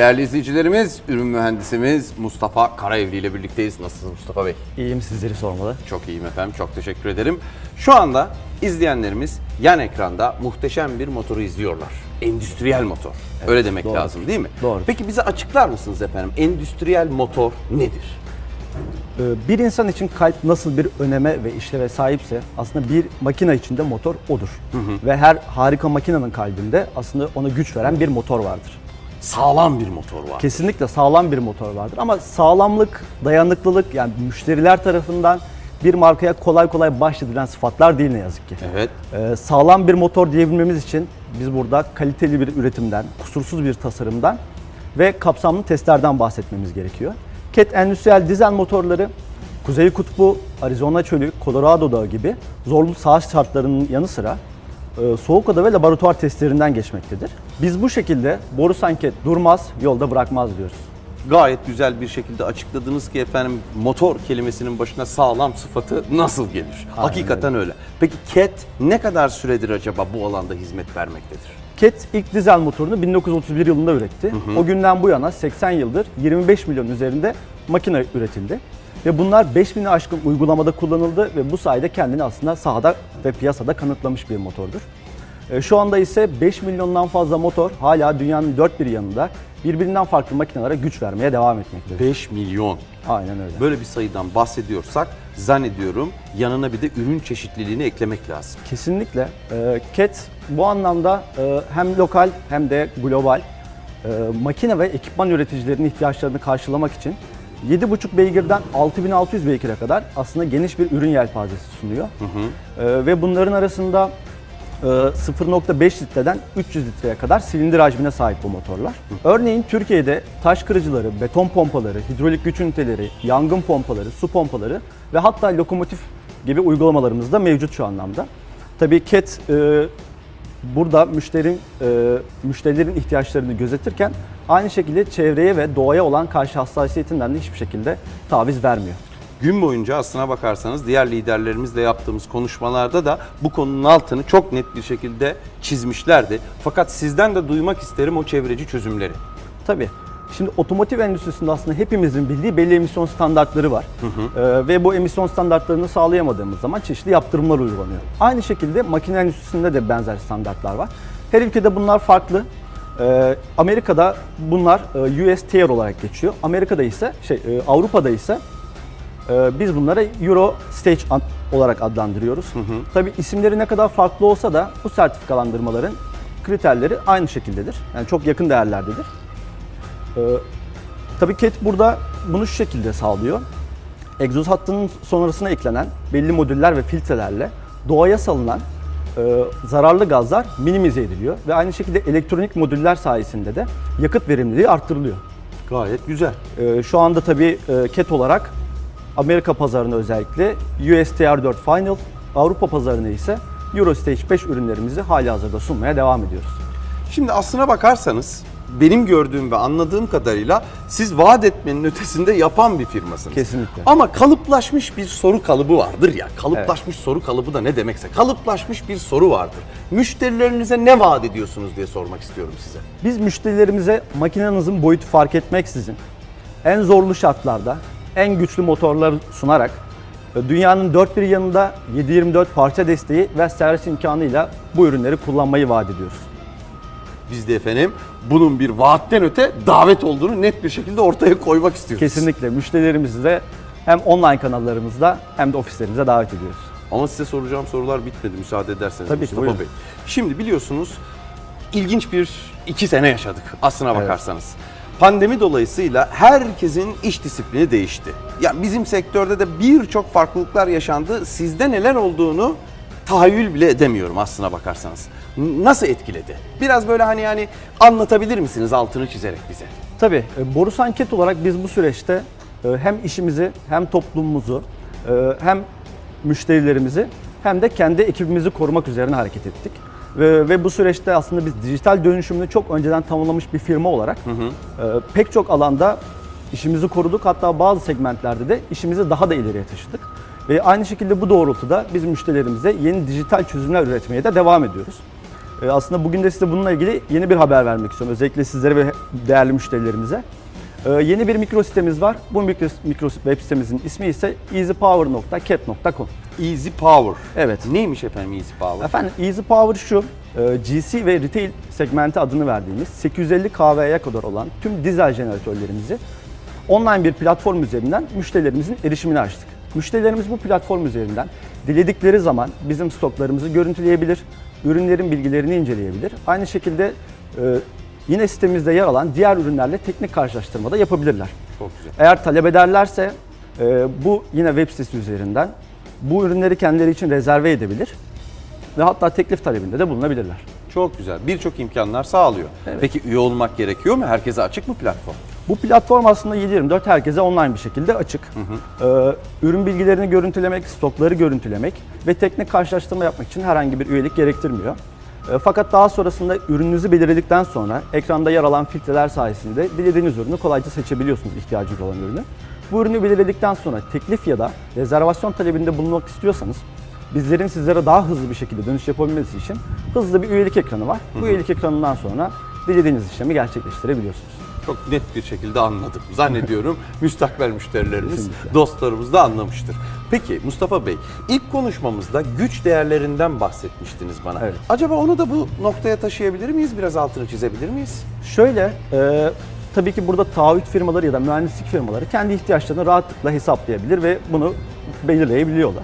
Değerli izleyicilerimiz, ürün mühendisimiz Mustafa Karaevli ile birlikteyiz. Nasılsınız Mustafa Bey? İyiyim sizleri sormalı. Çok iyiyim efendim, çok teşekkür ederim. Şu anda izleyenlerimiz yan ekranda muhteşem bir motoru izliyorlar. Endüstriyel motor. Öyle demek doğru. lazım değil mi? Doğru. Peki bize açıklar mısınız efendim? Endüstriyel motor nedir? Ee, Bir insan için kalp nasıl bir öneme ve işleve sahipse aslında bir makine içinde motor odur. Ve her harika makinenin kalbinde aslında ona güç veren bir motor vardır. Sağlam bir motor var. Kesinlikle sağlam bir motor vardır ama sağlamlık, dayanıklılık yani müşteriler tarafından bir markaya kolay kolay bahşedilen sıfatlar değil ne yazık ki. Evet. Ee, sağlam bir motor diyebilmemiz için biz burada kaliteli bir üretimden, kusursuz bir tasarımdan ve kapsamlı testlerden bahsetmemiz gerekiyor. Cat endüstriyel dizel motorları Kuzey Kutbu, Arizona Çölü, Colorado Dağı gibi zorlu sağış şartlarının yanı sıra soğuk oda ve laboratuvar testlerinden geçmektedir. Biz bu şekilde Borusan Cat durmaz, yolda bırakmaz diyoruz. Gayet güzel bir şekilde açıkladınız ki efendim motor kelimesinin başına sağlam sıfatı nasıl gelir? Hakikaten öyle. Peki CAT ne kadar süredir acaba bu alanda hizmet vermektedir? Cat ilk dizel motorunu 1931 yılında üretti. O günden bu yana 80 yıldır 25 milyon üzerinde makine üretildi. Ve bunlar 5000'i aşkın uygulamada kullanıldı ve bu sayede kendini aslında sahada ve piyasada kanıtlamış bir motordur. E, Şu anda ise 5 milyondan fazla motor hala dünyanın dört bir yanında birbirinden farklı makinelere güç vermeye devam etmektedir. 5 milyon. Aynen öyle. Böyle bir sayıdan bahsediyorsak zannediyorum yanına bir de ürün çeşitliliğini eklemek lazım. Kesinlikle. E, CAT bu anlamda e, hem lokal hem de global makine ve ekipman üreticilerinin ihtiyaçlarını karşılamak için 7,5 beygirden 6600 beygire kadar aslında geniş bir ürün yelpazesi sunuyor. E, ve bunların arasında e, 0.5 litreden 300 litreye kadar silindir hacmine sahip bu motorlar. Örneğin Türkiye'de taş kırıcıları, beton pompaları, hidrolik güç üniteleri, yangın pompaları, su pompaları ve hatta lokomotif gibi uygulamalarımız da mevcut şu anlamda. Tabii CAT e, burada müşterin e, müşterilerin ihtiyaçlarını gözetirken aynı şekilde çevreye ve doğaya olan karşı hassasiyetinden de hiçbir şekilde taviz vermiyor. Gün boyunca aslına bakarsanız diğer liderlerimizle yaptığımız konuşmalarda da bu konunun altını çok net bir şekilde çizmişlerdi. Fakat sizden de duymak isterim o çevreci çözümleri. Tabii. Şimdi otomotiv endüstrisinde aslında hepimizin bildiği belli emisyon standartları var. Ee, ve bu emisyon standartlarını sağlayamadığımız zaman çeşitli yaptırımlar uygulanıyor. Aynı şekilde makine endüstrisinde de benzer standartlar var. Her ülkede bunlar farklı. Ee, Amerika'da bunlar e, US Tier olarak geçiyor. Amerika'da ise şey e, Avrupa'da ise e, biz bunlara Euro Stage olarak adlandırıyoruz. Tabii isimleri ne kadar farklı olsa da bu sertifikalandırmaların kriterleri aynı şekildedir. Yani çok yakın değerlerdedir. Ee, tabii CAT burada bunu şu şekilde sağlıyor. Egzoz hattının sonrasına eklenen belli modüller ve filtrelerle doğaya salınan e, zararlı gazlar minimize ediliyor ve aynı şekilde elektronik modüller sayesinde de yakıt verimliliği arttırılıyor. Gayet güzel. Ee, şu anda tabii e, CAT olarak Amerika pazarına özellikle USTR 4 Final, Avrupa pazarına ise Eurostage 5 ürünlerimizi hali hazırda sunmaya devam ediyoruz. Şimdi aslına bakarsanız benim gördüğüm ve anladığım kadarıyla siz vaat etmenin ötesinde yapan bir firmasınız. Kesinlikle. Ama kalıplaşmış bir soru kalıbı vardır ya. Kalıplaşmış soru kalıbı da ne demekse. Kalıplaşmış bir soru vardır. Müşterilerinize ne vaat ediyorsunuz diye sormak istiyorum size. Biz müşterilerimize makinenizin boyutu fark etmeksizin en zorlu şartlarda en güçlü motorları sunarak dünyanın dört bir yanında 7-24 parça desteği ve servis imkanıyla bu ürünleri kullanmayı vaat ediyoruz. Biz de efendim bunun bir vaatten öte davet olduğunu net bir şekilde ortaya koymak istiyoruz. Kesinlikle müşterilerimizi de hem online kanallarımızda hem de ofislerimize davet ediyoruz. Ama size soracağım sorular bitmedi müsaade ederseniz Tabii ki, Mustafa buyurun. Bey. Şimdi biliyorsunuz ilginç bir iki sene yaşadık aslına bakarsanız. Pandemi dolayısıyla herkesin iş disiplini değişti. Yani bizim sektörde de birçok farklılıklar yaşandı. Sizde neler olduğunu tahayyül bile edemiyorum aslına bakarsanız. Nasıl etkiledi? Biraz böyle hani yani anlatabilir misiniz altını çizerek bize? Tabii e, Borusan Ket olarak biz bu süreçte e, hem işimizi hem toplumumuzu e, hem müşterilerimizi hem de kendi ekibimizi korumak üzerine hareket ettik. Ve, ve bu süreçte aslında biz dijital dönüşümünü çok önceden tamamlamış bir firma olarak e, pek çok alanda işimizi koruduk. Hatta bazı segmentlerde de işimizi daha da ileriye taşıdık. Ve aynı şekilde bu doğrultuda biz müşterilerimize yeni dijital çözümler üretmeye de devam ediyoruz. E, aslında bugün de size bununla ilgili yeni bir haber vermek istiyorum. Özellikle sizlere ve değerli müşterilerimize. E, yeni bir mikro sitemiz var. Bu mikro, mikro web sitemizin ismi ise easypower.cat.com. Easy Power. Evet. Neymiş efendim Easy Power? Efendim Easy Power şu, e, GC ve Retail segmenti adını verdiğimiz 850 kW'ye kadar olan tüm dizel jeneratörlerimizi online bir platform üzerinden müşterilerimizin erişimine açtık. Müşterilerimiz bu platform üzerinden diledikleri zaman bizim stoklarımızı görüntüleyebilir, ürünlerin bilgilerini inceleyebilir. Aynı şekilde e, yine sitemizde yer alan diğer ürünlerle teknik karşılaştırma da yapabilirler. Çok güzel. Eğer talep ederlerse e, bu yine web sitesi üzerinden bu ürünleri kendileri için rezerve edebilir ve hatta teklif talebinde de bulunabilirler. Çok güzel. Birçok imkanlar sağlıyor. Peki üye olmak gerekiyor mu? Herkese açık mı platform? Bu platform aslında 7/24 herkese online bir şekilde açık. Ee, ürün bilgilerini görüntülemek, stokları görüntülemek ve teknik karşılaştırma yapmak için herhangi bir üyelik gerektirmiyor. Ee, fakat daha sonrasında ürününüzü belirledikten sonra ekranda yer alan filtreler sayesinde dilediğiniz ürünü kolayca seçebiliyorsunuz ihtiyacınız olan ürünü. Bu ürünü belirledikten sonra teklif ya da rezervasyon talebinde bulunmak istiyorsanız bizlerin sizlere daha hızlı bir şekilde dönüş yapabilmesi için hızlı bir üyelik ekranı var. Bu üyelik ekranından sonra dilediğiniz işlemi gerçekleştirebiliyorsunuz. Çok net bir şekilde anladım. Zannediyorum müstakbel müşterilerimiz, dostlarımız da anlamıştır. Peki Mustafa Bey, ilk konuşmamızda güç değerlerinden bahsetmiştiniz bana. Evet. Acaba onu da bu noktaya taşıyabilir miyiz? Biraz altını çizebilir miyiz? Şöyle, e, tabii ki burada taahhüt firmaları ya da mühendislik firmaları kendi ihtiyaçlarını rahatlıkla hesaplayabilir ve bunu belirleyebiliyorlar.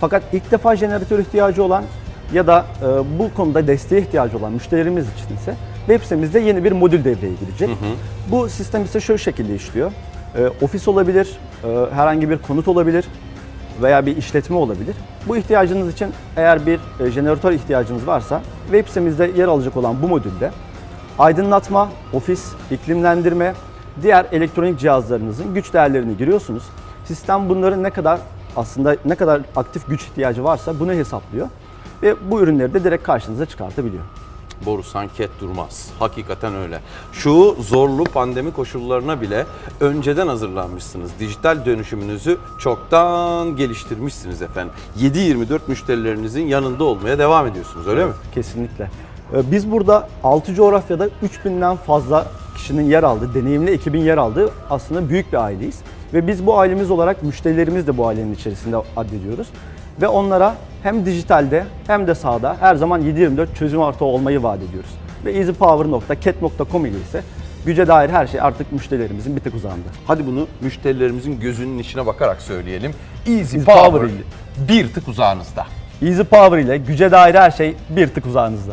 Fakat ilk defa jeneratör ihtiyacı olan ya da e, bu konuda desteğe ihtiyacı olan müşterilerimiz için ise web sitemizde yeni bir modül devreye girecek. Bu sistem ise şu şekilde işliyor. E, ofis olabilir, e, herhangi bir konut olabilir veya bir işletme olabilir. Bu ihtiyacınız için eğer bir e, jeneratör ihtiyacınız varsa web sitemizde yer alacak olan bu modülde aydınlatma, ofis, iklimlendirme, diğer elektronik cihazlarınızın güç değerlerini giriyorsunuz. Sistem bunların ne kadar aslında ne kadar aktif güç ihtiyacı varsa bunu hesaplıyor ve bu ürünleri de direkt karşınıza çıkartabiliyor. Borusan ket durmaz. Hakikaten öyle. Şu zorlu pandemi koşullarına bile önceden hazırlanmışsınız. Dijital dönüşümünüzü çoktan geliştirmişsiniz efendim. 7-24 müşterilerinizin yanında olmaya devam ediyorsunuz öyle mi? Kesinlikle. Ee, Biz burada 6 coğrafyada 3000'den fazla kişinin yer aldığı, deneyimli ekibin yer aldığı aslında büyük bir aileyiz. Ve biz bu ailemiz olarak müşterilerimiz de bu ailenin içerisinde addediyoruz. Ve onlara hem dijitalde hem de sahada her zaman 7-24 çözüm ortağı olmayı vaat ediyoruz. Ve easypower.cat.com ile ise güce dair her şey artık müşterilerimizin bir tek uzağında. Hadi bunu müşterilerimizin gözünün içine bakarak söyleyelim. Easy, Easy Power, Power ile. bir tık uzağınızda. Easy Power ile güce dair her şey bir tık uzağınızda.